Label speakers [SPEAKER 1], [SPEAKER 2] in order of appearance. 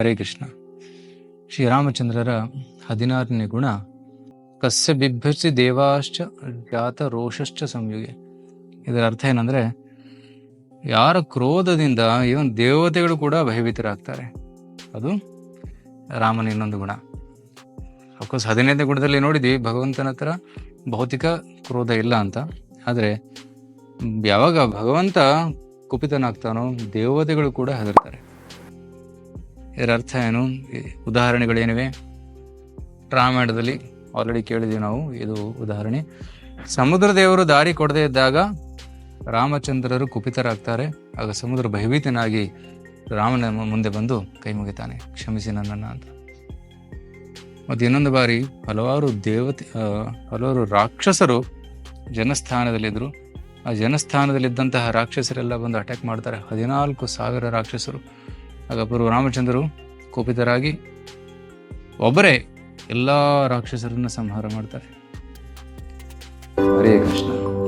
[SPEAKER 1] ಹರೇ ಕೃಷ್ಣ. ಶ್ರೀರಾಮಚಂದ್ರರ ಹದಿನಾರನೇ ಗುಣ. ಕಸ್ಯ ಬಿಭ್ಯಸಿ ದೇವಾಶ್ಚ ಜಾತ ರೋಷಶ್ಚ ಸಂಯುಗೆ. ಇದರ ಅರ್ಥ ಏನಂದ್ರೆ, ಯಾರ ಕ್ರೋಧದಿಂದ ಇವನ್ ದೇವತೆಗಳು ಕೂಡ ಭಯಭೀತರಾಗ್ತಾರೆ. ಅದು ರಾಮನ ಇನ್ನೊಂದು ಗುಣ. ಅಫ್ಕೋರ್ಸ್ ಹದಿನೈದನೇ ಗುಣದಲ್ಲಿ ನೋಡಿದ್ವಿ, ಭಗವಂತನ ಹತ್ರ ಭೌತಿಕ ಕ್ರೋಧ ಇಲ್ಲ ಅಂತ. ಆದರೆ, ಯಾವಾಗ ಭಗವಂತ ಕುಪಿತನಾಗ್ತಾನೋ, ದೇವತೆಗಳು ಕೂಡ ಹೆದರ್ತಾರೆ. ಇದರ ಅರ್ಥ ಏನು? ಉದಾಹರಣೆಗಳೇನಿವೆ? ರಾಮಾಯಣದಲ್ಲಿ ಆಲ್ರೆಡಿ ಕೇಳಿದ್ದೀವಿ ನಾವು, ಇದು ಉದಾಹರಣೆ. ಸಮುದ್ರ ದೇವರು ದಾರಿ ಕೊಡದೇ ಇದ್ದಾಗ ರಾಮಚಂದ್ರರು ಕುಪಿತರಾಗ್ತಾರೆ. ಆಗ ಸಮುದ್ರ ಭಯಭೀತನಾಗಿ ರಾಮನ ಮುಂದೆ ಬಂದು ಕೈ ಮುಗಿತಾನೆ, ಕ್ಷಮಿಸಿ ನನ್ನನ್ನು ಅಂತ. ಮತ್ತು ಇನ್ನೊಂದು ಬಾರಿ ಹಲವಾರು ದೇವತೆ ಹಲವಾರು ರಾಕ್ಷಸರು ಜನಸ್ಥಾನದಲ್ಲಿದ್ದರು ಆ ಜನಸ್ಥಾನದಲ್ಲಿದ್ದಂತಹ ರಾಕ್ಷಸರೆಲ್ಲ ಬಂದು ಅಟ್ಯಾಕ್ ಮಾಡ್ತಾರೆ. ಹದಿನಾಲ್ಕು ಸಾವಿರ ರಾಕ್ಷಸರು. ಆಗ ಪ್ರಭು ರಾಮಚಂದ್ರರು ಕೋಪಿತರಾಗಿ ಒಬ್ಬರೇ ಎಲ್ಲ ರಾಕ್ಷಸರನ್ನ ಸಂಹಾರ ಮಾಡ್ತಾರೆ. ಹರೇ ಕೃಷ್ಣ.